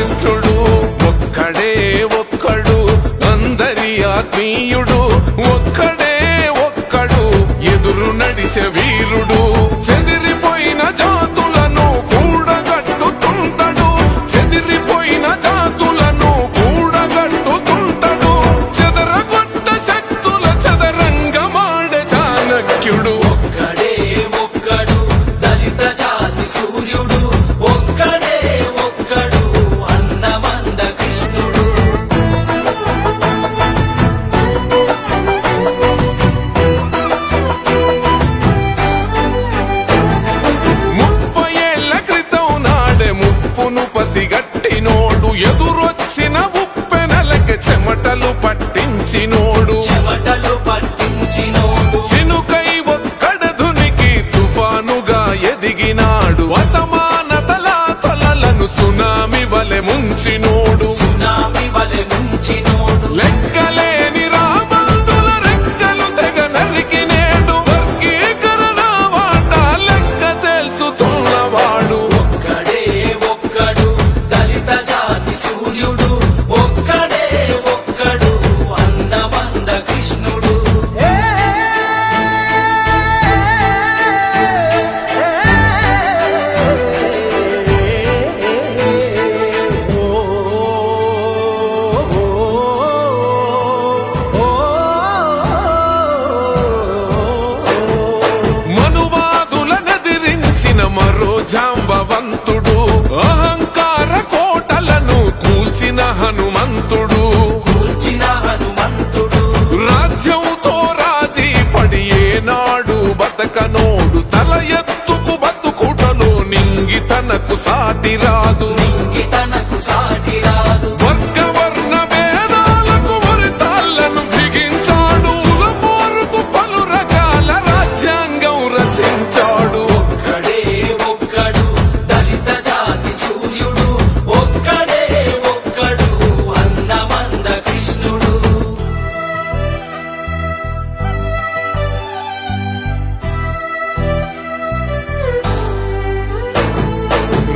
కృష్ణుడు ఒక్కడే ఒక్కడు అందరి ఆత్మీయుడు ఒక్కడే ఒక్కడు ఎదురు నడిచే వీరుడు. చెమటలు పట్టించినోడు. చెమటలు పట్టించినోడు. చినుకై ఒక్కడధునికి తుఫానుగా ఎదిగినాడు. అసమానతల తొలలను సునామి వలె ముంచినోడు. సునామి వలె ముంచినోడు. లెక్కలేని బతకనోడు తల ఎత్తుకు బతుకుటలో నింగి తనకు సాటి రాదు.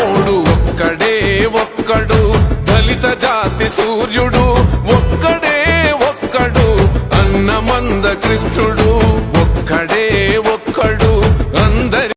ఉదయించినోడు ఒక్కడే ఒక్కడు దళిత జాతి సూర్యుడు ఒక్కడే ఒక్కడు అన్నమంద కృష్ణుడు ఒక్కడే